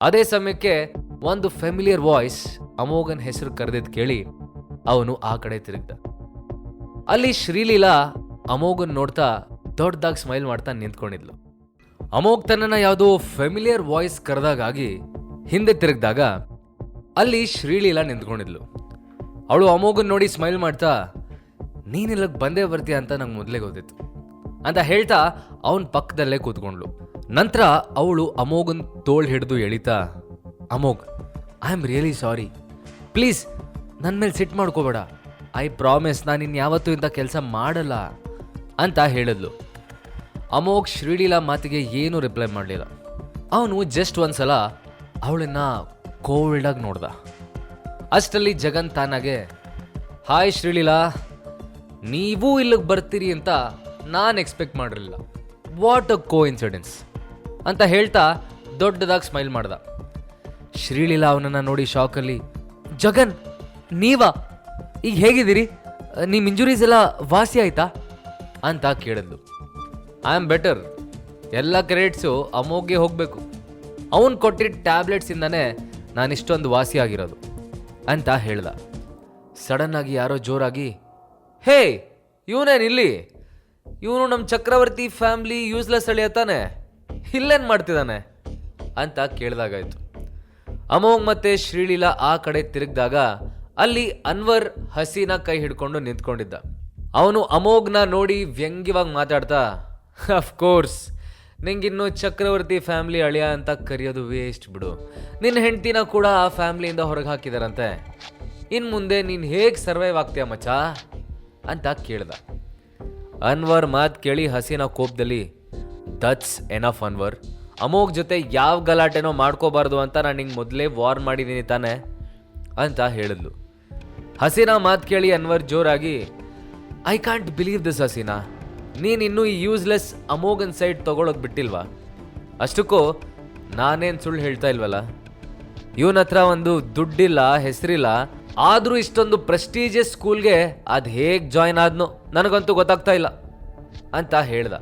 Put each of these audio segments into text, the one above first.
ಅದೇ ಸಮಯಕ್ಕೆ ಒಂದು ಫೆಮಿಲಿಯರ್ ವಾಯ್ಸ್ ಅಮೋಘನ್ ಹೆಸರು ಕರೆದಿದ್ ಕೇಳಿ ಅವನು ಆ ಕಡೆ ತಿರುಗಿದ. ಅಲ್ಲಿ ಶ್ರೀಲೀಲಾ ಅಮೋಘನ್ ನೋಡ್ತಾ ದೊಡ್ಡದಾಗಿ ಸ್ಮೈಲ್ ಮಾಡ್ತಾ ನಿಂತ್ಕೊಂಡಿದ್ಲು. ಅಮೋಘ್ ತನ್ನನ್ನ ಯಾವುದೋ ಫೆಮಿಲಿಯರ್ ವಾಯ್ಸ್ ಕರೆದಾಗಾಗಿ ಹಿಂದೆ ತಿರುಗಿದಾಗ ಅಲ್ಲಿ ಶ್ರೀಲೀಲಾ ನಿಂತ್ಕೊಂಡಿದ್ಲು. ಅವಳು ಅಮೋಘನ್ ನೋಡಿ ಸ್ಮೈಲ್ ಮಾಡ್ತಾ ನೀನಿಲ್ಲಕ್ಕೆ ಬಂದೇ ಬರ್ತೀಯ ಅಂತ ನಂಗೆ ಮೊದಲೇ ಗೊತ್ತಿತ್ತು ಅಂತ ಹೇಳ್ತಾ ಅವನ ಪಕ್ಕದಲ್ಲೇ ಕೂತ್ಕೊಂಡ್ಲು ನಂತರ ಅವಳು ಅಮೋಗನ್ ತೋಳ್ ಹಿಡಿದು ಎಳಿತಾ, Amogh I am really sorry please ನನ್ನ ಮೇಲೆ ಸಿಟ್ ಮಾಡ್ಕೋಬೇಡ. ಐ ಪ್ರಾಮಿಸ್ ನಾನು ಇನ್ಯಾವತ್ತೂ ಇಂಥ ಕೆಲಸ ಮಾಡಲ್ಲ, ಅಂತ ಹೇಳಿದ್ಲು. ಅಮೋಘ್ ಶ್ರೀಲೀಲಾ ಮಾತಿಗೆ ಏನೂ ರಿಪ್ಲೈ ಮಾಡಲಿಲ್ಲ. ಅವನು ಜಸ್ಟ್ ಒಂದ್ಸಲ ಅವಳನ್ನು ಕೋಲ್ಡಾಗಿ ನೋಡ್ದ. ಅಷ್ಟರಲ್ಲಿ ಜಗನ್ ತಾನಾಗೆ ಹಾಯ್ ಶ್ರೀಲೀಲಾ, ನೀವೂ ಇಲ್ಲಿಗೆ ಬರ್ತೀರಿ ಅಂತ ನಾನು ಎಕ್ಸ್ಪೆಕ್ಟ್ ಮಾಡಿರಲಿಲ್ಲ ವಾಟ್ ಅ ಕೋ ಇನ್ಸಿಡೆನ್ಸ್ ಅಂತ ಹೇಳ್ತಾ ದೊಡ್ಡದಾಗಿ ಸ್ಮೈಲ್ ಮಾಡ್ದ. ಶ್ರೀಲೀಲಾ ಅವನನ್ನು ನೋಡಿ ಶಾಕಲ್ಲಿ, ಜಗನ್, ನೀವಾ, ಈಗ ಹೇಗಿದ್ದೀರಿ? ನಿಮ್ಮ ಇಂಜುರೀಸ್ ಎಲ್ಲ ವಾಸಿ ಆಯ್ತಾ? ಅಂತ ಕೇಳಿದ್ಲು. ಐ ಆಮ್ ಬೆಟರ್ ಎಲ್ಲ ಕ್ರೆಡಿಟ್ಸು ಅಮೋಗೆ ಹೋಗಬೇಕು. ಅವನು ಕೊಟ್ಟಿದ್ದ ಟ್ಯಾಬ್ಲೆಟ್ಸಿಂದನೇ ನಾನು ಇಷ್ಟೊಂದು ವಾಸಿ ಆಗಿರೋದು, ಅಂತ ಹೇಳ್ದ. ಸಡನ್ನಾಗಿ ಯಾರೋ ಜೋರಾಗಿ, ಹೇ ಇವನೇನಿಲ್ಲಿ ಇವನು ನಮ್ಮ ಚಕ್ರವರ್ತಿ ಫ್ಯಾಮ್ಲಿ ಯೂಸ್ಲೆಸ್ ಅಳಿಯ ತಾನೆ? ಇಲ್ಲೇನು ಮಾಡ್ತಿದ್ದಾನೆ ಅಂತ ಕೇಳಿದಾಗಾಯ್ತು. ಅಮೋಘ್ ಮತ್ತೆ ಶ್ರೀಲೀಲಾ ಆ ಕಡೆ ತಿರುಗಿದಾಗ ಅಲ್ಲಿ ಅನ್ವರ್ ಹಸೀನ ಕೈ ಹಿಡ್ಕೊಂಡು ನಿಂತ್ಕೊಂಡಿದ್ದ. ಅವನು ಅಮೋಘ್ನ ನೋಡಿ ವ್ಯಂಗ್ಯವಾಗಿ ಮಾತಾಡ್ತಾ ಅಫ್ಕೋರ್ಸ್ ನಿಂಗಿನ್ನು ಚಕ್ರವರ್ತಿ ಫ್ಯಾಮ್ಲಿ ಅಳಿಯ ಅಂತ ಕರೆಯೋದು ವೇಸ್ಟ್ ಬಿಡು. ನಿನ್ನ ಹೆಂಡ್ತಿನ ಕೂಡ ಆ ಫ್ಯಾಮ್ಲಿಯಿಂದ ಹೊರಗೆ ಹಾಕಿದಾರಂತೆ. ಇನ್ನು ಮುಂದೆ ನೀನು ಹೇಗೆ ಸರ್ವೈವ್ ಆಗ್ತೀಯ ಮಚ್ಚ? ಅಂತ ಕೇಳ್ದ. ಅನ್ವರ್ ಮಾತು ಕೇಳಿ ಹಸೀನ ಕೋಪದಲ್ಲಿ ದಟ್ಸ್ ಎನಫ್ ಅನ್ವರ್ ಅಮೋಘ್ ಜೊತೆ ಯಾವ ಗಲಾಟೆನೋ ಮಾಡ್ಕೋಬಾರ್ದು ಅಂತ ನಾನು ನಿಂಗೆ ಮೊದಲೇ ವಾರ್ನ್ ಮಾಡಿದ್ದೀನಿ ತಾನೆ ಅಂತ ಹೇಳಿದ್ಲು. ಹಸೀನಾ ಮಾತು ಕೇಳಿ ಅನ್ವರ್ ಜೋರಾಗಿ I can't believe this Haseena. ನೀನು ಇನ್ನೂ ಈ ಯೂಸ್ಲೆಸ್ ಅಮೋಘನ್ ಸೈಡ್ ತಗೊಳೋದು ಬಿಟ್ಟಿಲ್ವಾ? ಅಷ್ಟಕ್ಕೂ ನಾನೇನು ಸುಳ್ಳು ಹೇಳ್ತಾ ಇಲ್ವಲ್ಲ? ಇವನ ಹತ್ರ ಒಂದು ದುಡ್ಡಿಲ್ಲ, ಹೆಸರಿಲ್ಲ, ಆದರೂ ಇಷ್ಟೊಂದು ಪ್ರೆಸ್ಟೀಜಿಯಸ್ ಸ್ಕೂಲ್ಗೆ ಅದು ಹೇಗೆ ಜಾಯ್ನ್ ಆದ್ನೋ ನನಗಂತೂ ಗೊತ್ತಾಗ್ತಾ ಇಲ್ಲ, ಅಂತ ಹೇಳ್ದ.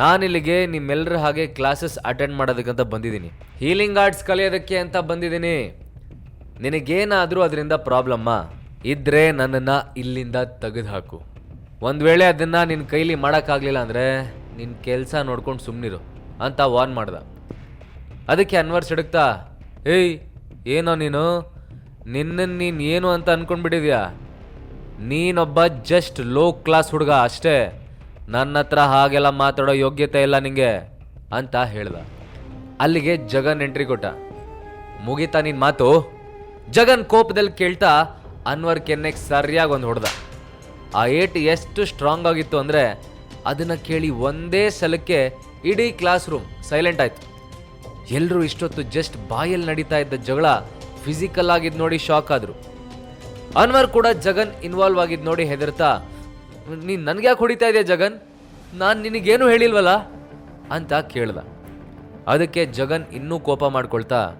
ನಾನಿಲ್ಲಿಗೆ ನಿಮ್ಮೆಲ್ಲರ ಹಾಗೆ ಕ್ಲಾಸಸ್ ಅಟೆಂಡ್ ಮಾಡೋದಕ್ಕಂತ ಬಂದಿದ್ದೀನಿ. ಹೀಲಿಂಗ್ ಆರ್ಟ್ಸ್ ಕಲಿಯೋದಕ್ಕೆ ಅಂತ ಬಂದಿದ್ದೀನಿ. ನಿನಗೇನಾದರೂ ಅದರಿಂದ ಪ್ರಾಬ್ಲಮ್ಮ ಇದ್ರೆ ನನ್ನನ್ನು ಇಲ್ಲಿಂದ ತೆಗೆದುಹಾಕು. ಒಂದು ವೇಳೆ ಅದನ್ನು ನಿನ್ನ ಕೈಲಿ ಮಾಡೋಕ್ಕಾಗಲಿಲ್ಲ ಅಂದರೆ ನಿನ್ನ ಕೆಲಸ ನೋಡ್ಕೊಂಡು ಸುಮ್ಮನಿರು ಅಂತ ವಾರ್ನ್ ಮಾಡ್ದ. ಅದಕ್ಕೆ ಅನ್ವರ್ ಸಿಡುಕ್ತಾ, ಏಯ್, ಏನೋ ನೀನು? ನಿನ್ನನ್ನು ನೀನು ಏನು ಅಂತ ಅಂದ್ಕೊಂಡ್ಬಿಟ್ಟಿದ್ಯಾ ನೀನೊಬ್ಬ ಜಸ್ಟ್ ಲೋ ಕ್ಲಾಸ್ ಹುಡುಗ ಅಷ್ಟೇ. ನನ್ನ ಹತ್ರ ಹಾಗೆಲ್ಲ ಮಾತಾಡೋ ಯೋಗ್ಯತೆ ಇಲ್ಲ ನಿಂಗೆ ಅಂತ ಹೇಳ್ದ. ಅಲ್ಲಿಗೆ ಜಗನ್ ಎಂಟ್ರಿ ಕೊಟ್ಟ. ಮುಗಿತಾ ನಿನ್ ಮಾತು? ಜಗನ್ ಕೋಪದಲ್ಲಿ ಕೇಳ್ತಾ ಅನ್ವರ್ ಕೆನ್ನೆಗೆ ಸರಿಯಾಗಿ ಒಂದು ಹೊಡೆದ. ಆ ಏಟ್ ಎಷ್ಟು ಸ್ಟ್ರಾಂಗ್ ಆಗಿತ್ತು ಅಂದರೆ ಅದನ್ನು ಕೇಳಿ ಒಂದೇ ಸಲಕ್ಕೆ ಇಡೀ ಕ್ಲಾಸ್ ರೂಮ್ ಸೈಲೆಂಟ್ ಆಯ್ತು. ಎಲ್ಲರೂ ಇಷ್ಟೊತ್ತು ಜಸ್ಟ್ ಬಾಯಲ್ಲಿ ನಡೀತಾ ಇದ್ದ ಜಗಳ ಫಿಸಿಕಲ್ ಆಗಿದ್ ನೋಡಿ ಶಾಕ್ ಆದ್ರು. ಅನ್ವರ್ ಕೂಡ ಜಗನ್ ಇನ್ವಾಲ್ವ್ ಆಗಿದ್ ನೋಡಿ ಹೆದರ್ತಾ ನೀನ್ ನನಗೆ ಯಾಕೆ ಹೊಡಿತಾ ಇದೆಯಾ ಜಗನ್? ನಾನು ನಿನಗೇನು ಹೇಳಿಲ್ವಲ್ಲ? ಅಂತ ಕೇಳ್ದ. ಅದಕ್ಕೆ ಜಗನ್ ಇನ್ನೂ ಕೋಪ ಮಾಡ್ಕೊಳ್ತಾ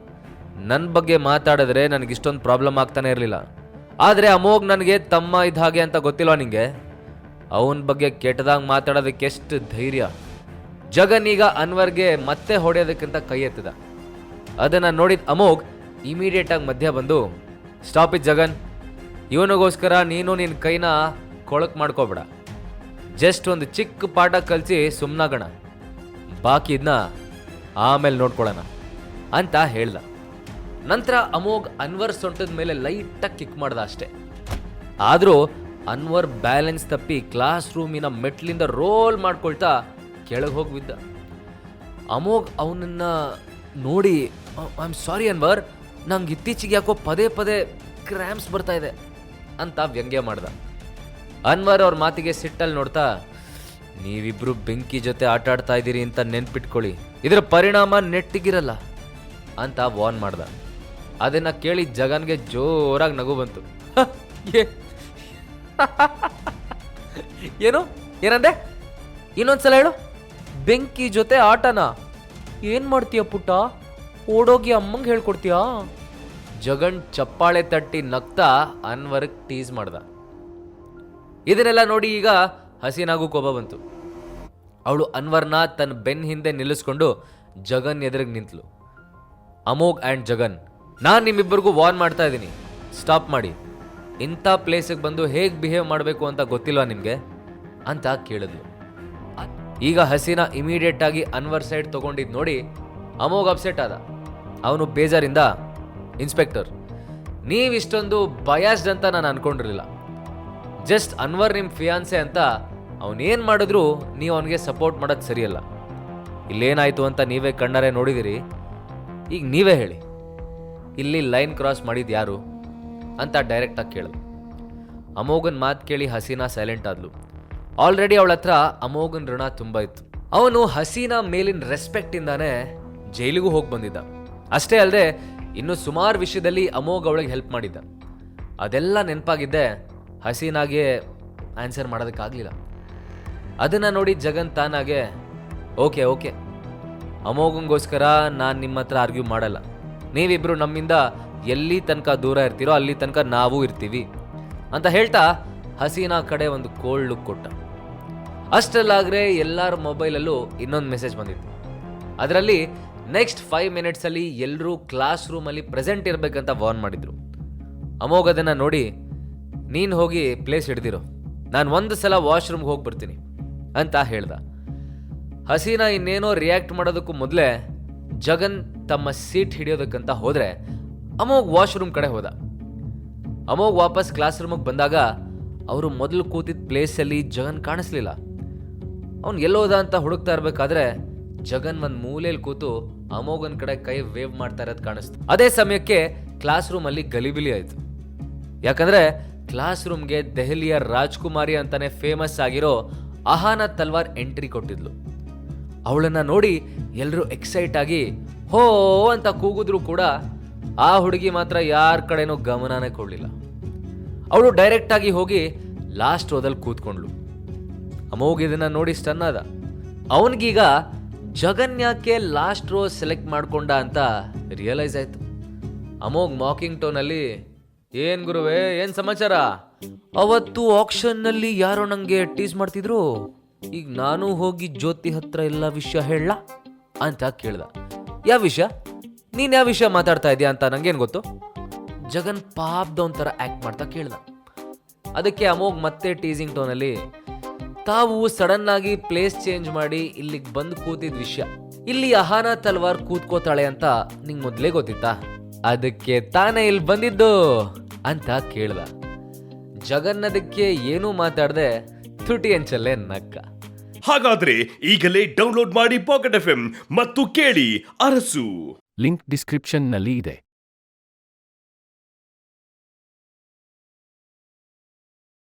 ನನ್ನ ಬಗ್ಗೆ ಮಾತಾಡಿದ್ರೆ ನನಗೆ ಇಷ್ಟೊಂದು ಪ್ರಾಬ್ಲಮ್ ಆಗ್ತಾನೆ ಇರಲಿಲ್ಲ. ಆದರೆ ಅಮೋಗ್ ನನಗೆ ತಮ್ಮ ಇದ್ದ ಹಾಗೆ ಅಂತ ಗೊತ್ತಿಲ್ಲ ನಿಂಗೆ? ಅವನ ಬಗ್ಗೆ ಕೆಟ್ಟದಾಗ ಮಾತಾಡೋದಕ್ಕೆ ಎಷ್ಟು ಧೈರ್ಯ. ಜಗನ್ ಈಗ ಅನ್ವರ್ಗೆ ಮತ್ತೆ ಹೊಡೆಯೋದಕ್ಕಿಂತ ಕೈ ಎತ್ತಿದ. ಅದನ್ನು ನೋಡಿದ ಅಮೋಘ್ ಇಮಿಡಿಯೇಟಾಗಿ ಮಧ್ಯ ಬಂದು ಸ್ಟಾಪ್ ಜಗನ್. ಇವನಿಗೋಸ್ಕರ ನೀನು ನಿನ್ನ ಕೈನ ಕೊಳಕ್ ಮಾಡ್ಕೋಬೇಡ. ಜಸ್ಟ್ ಒಂದು ಚಿಕ್ಕ ಪಾಠ ಕಲಿಸಿ ಸುಮ್ಮನಾಗೋಣ ಇದನ್ನ ಆಮೇಲೆ ನೋಡ್ಕೊಳ್ಳೋಣ ಅಂತ ಹೇಳ್ದ. ನಂತರ ಅಮೋಘ್ ಅನ್ವರ್ ಸೊಂಟದ ಮೇಲೆ ಲೈಟಾಗಿ ಕಿಕ್ ಮಾಡ್ದ ಅಷ್ಟೇ. ಆದರೂ ಅನ್ವರ್ ಬ್ಯಾಲೆನ್ಸ್ ತಪ್ಪಿ ಕ್ಲಾಸ್ ರೂಮಿನ ಮೆಟ್ಲಿಂದ ರೋಲ್ ಮಾಡ್ಕೊಳ್ತಾ ಕೆಳಗೆ ಹೋಗಿ ಬಿದ್ದ ಅಮೋಘ್ ಅವನನ್ನ ನೋಡಿ ಐ ಆಮ್ ಸಾರಿ ಅನ್ವರ್, ನಂಗೆ ಇತ್ತೀಚೆಗೆ ಯಾಕೋ ಪದೇ ಪದೇ ಕ್ರ್ಯಾಮ್ಸ್ ಬರ್ತಾ ಇದೆ ಅಂತ ವ್ಯಂಗ್ಯ ಮಾಡ್ದ. ಅನ್ವರ್ ಅವ್ರ ಮಾತಿಗೆ ಸಿಟ್ಟಲ್ಲಿ ನೋಡ್ತಾ, ನೀವಿಬ್ರು ಬೆಂಕಿ ಜೊತೆ ಆಟ ಆಡ್ತಾ ಇದ್ದೀರಿ ಅಂತ ನೆನ್ಪಿಟ್ಕೊಳ್ಳಿ. ಇದರ ಪರಿಣಾಮ ನೆಟ್ಟಿಗಿರಲ್ಲ, ಅಂತ ವಾರ್ನ್ ಮಾಡ್ದ. ಅದನ್ನ ಕೇಳಿ ಜಗನ್ಗೆ ಜೋರಾಗಿ ನಗು ಬಂತು. ಏನು? ಏನಂದೆ? ಇನ್ನೊಂದ್ಸಲ ಹೇಳು. ಬೆಂಕಿ ಜೊತೆ ಆಟನ ಏನ್ ಮಾಡ್ತೀಯ ಪುಟ್ಟ? ಓಡೋಗಿ ಅಮ್ಮಂಗೆ ಹೇಳ್ಕೊಡ್ತೀಯ? ಜಗನ್ ಚಪ್ಪಾಳೆ ತಟ್ಟಿ ನಗ್ತಾ ಅನ್ವರ್ಗ್ ಟೀಸ್ ಮಾಡ್ದ. ಇದನ್ನೆಲ್ಲ ನೋಡಿ ಈಗ ಹಸೀನಾಗೂ ಕೋಪ ಬಂತು. ಅವಳು ಅನ್ವರ್ನ ತನ್ನ ಬೆನ್ ಹಿಂದೆ ನಿಲ್ಲಿಸ್ಕೊಂಡು ಜಗನ್ ಎದುರಿಗೆ ನಿಂತಳು ಅಮೋಘ್ ಆ್ಯಂಡ್ ಜಗನ್, ನಾನು ನಿಮ್ಮಿಬ್ಬರಿಗೂ ವಾರ್ನ್ ಮಾಡ್ತಾ ಇದ್ದೀನಿ. ಸ್ಟಾಪ್ ಮಾಡಿ. ಇಂಥ ಪ್ಲೇಸಿಗೆ ಬಂದು ಹೇಗೆ ಬಿಹೇವ್ ಮಾಡಬೇಕು ಅಂತ ಗೊತ್ತಿಲ್ವಾ ನಿಮಗೆ? ಅಂತ ಕೇಳಿದ್ಲು. ಈಗ ಹಸೀನಾ ಇಮಿಡಿಯೇಟ್ ಆಗಿ ಅನ್ವರ್ ಸೈಡ್ ತಗೊಂಡಿದ್ದು ನೋಡಿ ಅಮೋಘ್ ಅಪ್ಸೆಟ್ ಆದ. ಅವನು ಬೇಜಾರಿಂದ, ಇನ್ಸ್ಪೆಕ್ಟರ್, ನೀವು ಇಷ್ಟೊಂದು ಬಯಾಸ್ಡ್ ಅಂತ ನಾನು ಅನ್ಕೊಂಡಿರಲಿಲ್ಲ. ಜಸ್ಟ್ ಅನ್ವರ್ ನಿಮ್ಮ ಫಿಯಾನ್ಸೆ ಅಂತ ಅವನೇನು ಮಾಡಿದ್ರು ನೀವು ಅವನಿಗೆ ಸಪೋರ್ಟ್ ಮಾಡೋದು ಸರಿಯಲ್ಲ. ಇಲ್ಲೇನಾಯಿತು ಅಂತ ನೀವೇ ಕಣ್ಣಾರೆ ನೋಡಿದಿರಿ? ಈಗ ನೀವೇ ಹೇಳಿ. ಇಲ್ಲಿ ಲೈನ್ ಕ್ರಾಸ್ ಮಾಡಿದ್ದು ಯಾರು ಅಂತ ಡೈರೆಕ್ಟಾಗಿ ಕೇಳಿದ್ರು ಅಮೋಘನ್ ಮಾತು ಕೇಳಿ ಹಸೀನಾ ಸೈಲೆಂಟ್ ಆದ್ಲು. ಆಲ್ರೆಡಿ ಅವಳ ಹತ್ರ ಅಮೋಘನ್ ಋಣ ತುಂಬ ಇತ್ತು. ಅವನು ಹಸೀನಾ ಮೇಲಿನ ರೆಸ್ಪೆಕ್ಟಿಂದಾನೇ ಜೈಲಿಗೂ ಹೋಗಿ ಬಂದಿದ್ದ. ಅಷ್ಟೇ ಅಲ್ಲದೆ ಇನ್ನು ಸುಮಾರು ವಿಷಯದಲ್ಲಿ ಅಮೋಘ್ ಅವಳಿಗೆ ಹೆಲ್ಪ್ ಮಾಡಿದ್ದ. ಅದೆಲ್ಲ ನೆನಪಾಗಿದ್ದೆ ಹಸೀನಾಗೆ ಆನ್ಸರ್ ಮಾಡೋದಕ್ಕಾಗಲಿಲ್ಲ. ಅದನ್ನು ನೋಡಿ ಜಗನ್ ತಾನಾಗೆ, ಓಕೆ ಓಕೆ. ಅಮೋಘಂಗೋಸ್ಕರ ನಾನು ನಿಮ್ಮ ಹತ್ರ ಆರ್ಗ್ಯೂ ಮಾಡಲ್ಲ. ನೀವಿಬ್ಬರು ನಮ್ಮಿಂದ ಎಲ್ಲಿ ತನಕ ದೂರ ಇರ್ತೀರೋ ಅಲ್ಲಿ ತನಕ ನಾವು ಇರ್ತೀವಿ. ಅಂತ ಹೇಳ್ತಾ ಹಸೀನಾ ಕಡೆ ಒಂದು ಕೋಲ್ಡ್ ಲುಕ್ ಕೊಟ್ಟ. ಅಷ್ಟಲ್ಲಾಗ್ರೆ ಎಲ್ಲರ ಮೊಬೈಲಲ್ಲೂ ಇನ್ನೊಂದು ಮೆಸೇಜ್ ಬಂದಿತ್ತು. ಅದರಲ್ಲಿ, ನೆಕ್ಸ್ಟ್ ಫೈವ್ ಮಿನಿಟ್ಸಲ್ಲಿ ಎಲ್ಲರೂ ಕ್ಲಾಸ್ ರೂಮಲ್ಲಿ ಪ್ರೆಸೆಂಟ್ ಇರಬೇಕಂತ ವಾರ್ನ್ ಮಾಡಿದರು. ಅಮೋಘದನ್ನು ನೋಡಿ ನೀನು ಹೋಗಿ ಪ್ಲೇಸ್ ಹಿಡ್ದಿರೋ. ನಾನು ಒಂದು ಸಲ ವಾಶ್ರೂಮ್ಗೆ ಹೋಗಿ ಬರ್ತೀನಿ ಅಂತ ಹೇಳ್ದ. ಹಸೀನಾ ಇನ್ನೇನೋ ರಿಯಾಕ್ಟ್ ಮಾಡೋದಕ್ಕೂ ಮೊದಲೇ ಜಗನ್ ತಮ್ಮ ಸೀಟ್ ಹಿಡಿಯೋದಕ್ಕಂತ ಹೋದರೆ ಅಮೋಗ್ ವಾಶ್ರೂಮ್ ಕಡೆ ಹೋದ. ಅಮೋಗ್ ವಾಪಸ್ ಕ್ಲಾಸ್ ರೂಮಿಗೆ ಬಂದಾಗ ಅವರು ಮೊದಲು ಕೂತಿದ್ದ ಪ್ಲೇಸಲ್ಲಿ ಜಗನ್ ಕಾಣಿಸ್ಲಿಲ್ಲ. ಅವ್ನು ಎಲ್ಲೋದ ಅಂತ ಹುಡುಕ್ತಾ ಇರಬೇಕಾದ್ರೆ ಜಗನ್ ಒಂದು ಮೂಲೆಯಲ್ಲಿ ಕೂತು ಅಮೋಗನ್ ಕಡೆ ಕೈ ವೇವ್ ಮಾಡ್ತಾ ಇರೋದು ಕಾಣಿಸ್ತು. ಅದೇ ಸಮಯಕ್ಕೆ ಕ್ಲಾಸ್ ರೂಮಲ್ಲಿ ಗಲಿಬಿಲಿ ಆಯಿತು. ಯಾಕಂದ್ರೆ ಕ್ಲಾಸ್ ರೂಮ್ಗೆ ದೆಹಲಿಯ ರಾಜ್ಕುಮಾರಿ ಅಂತಾನೆ ಫೇಮಸ್ ಆಗಿರೋ ಅಹಾನ ತಲ್ವಾರ್ ಎಂಟ್ರಿ ಕೊಟ್ಟಿದ್ಲು. ಅವಳನ್ನ ನೋಡಿ ಎಲ್ಲರೂ ಎಕ್ಸೈಟ್ ಆಗಿ, ಹೋ ಅಂತ ಕೂಗಿದ್ರು ಕೂಡ ಆ ಹುಡುಗಿ ಮಾತ್ರ ಯಾರ ಕಡೆನೂ ಗಮನನೇ ಕೊಡಲಿಲ್ಲ. ಅವಳು ಡೈರೆಕ್ಟ್ ಆಗಿ ಹೋಗಿ ಲಾಸ್ಟ್ ರೋದಲ್ಲಿ ಕೂತ್ಕೊಂಡ್ಳು. ಅಮೋಗ್ ಇದನ್ನ ನೋಡಿ ಸ್ಟನ್ ಆದ. ಅವನಿಗೀಗ ಜಗನ್ ಯಾಕೆ ಲಾಸ್ಟ್ ರೋ ಸೆಲೆಕ್ಟ್ ಮಾಡ್ಕೊಂಡ ಅಂತ ರಿಯಲೈಸ್ ಆಯ್ತು. ಅಮೋಗ್ ಮಾಕಿಂಗ್ ಟೋನಲ್ಲಿ ಏನ್ ಗುರುವೇ, ಏನ್ ಸಮಾಚಾರ? ಅವತ್ತು ಆಕ್ಷನ್ನಲ್ಲಿ ಯಾರೋ ನಂಗೆ ಟೀಸ್ ಮಾಡ್ತಿದ್ರು. ಈಗ ನಾನು ಹೋಗಿ ಜ್ಯೋತಿ ಹತ್ರ ಎಲ್ಲ ವಿಷಯ ಹೇಳ ಅಂತ ಕೇಳ್ದ. ಯಾವ ವಿಷಯ? ನೀನ್ ಯಾವ ವಿಷಯ ಮಾತಾಡ್ತಾ ಇದೀಯ ಅಂತ ನಂಗೇನ್ ಗೊತ್ತು? ಜಗನ್ ಥರ ಆಕ್ಟ್ ಮಾಡ್ತಾ ಕೇಳ್ದ. ಅದಕ್ಕೆ ಅಮೋಗ್ ಮತ್ತೆ ಟೀಸಿಂಗ್ ಟೋನಲ್ಲಿ ತಾವು ಸಡನ್ ಆಗಿ ಪ್ಲೇಸ್ ಚೇಂಜ್ ಮಾಡಿ ಇಲ್ಲಿಗೆ ಬಂದು ಕೂತಿದ್ ವಿಷಯ. ಇಲ್ಲಿ ಅಹಾನ ತಲ್ವಾರ್ ಕೂತ್ಕೋತಾಳೆ ಅಂತ ನಿಂಗೆ ಮೊದ್ಲೇ ಗೊತ್ತಿತ್ತಾ? ಅದಕ್ಕೆ ತಾನೇ ಇಲ್ಲಿ ಬಂದಿದ್ದು. ಅಂತ ಕೇಳ್ದ. ಜಗನ್ನದಕ್ಕೆ ಏನೂ ಮಾತಾಡದೆ ತುಟಿ ಅಂಚಲ್ಲೇ ನಕ್ಕ ಹಾಗಾದ್ರೆ ಈಗಲೇ ಡೌನ್ಲೋಡ್ ಮಾಡಿ ಪಾಕೆಟ್ ಎಫ್ ಮತ್ತು ಕೇಳಿ ಅರಸು. ಲಿಂಕ್ ಡಿಸ್ಕ್ರಿಪ್ಷನ್ನಲ್ಲಿ ಇದೆ.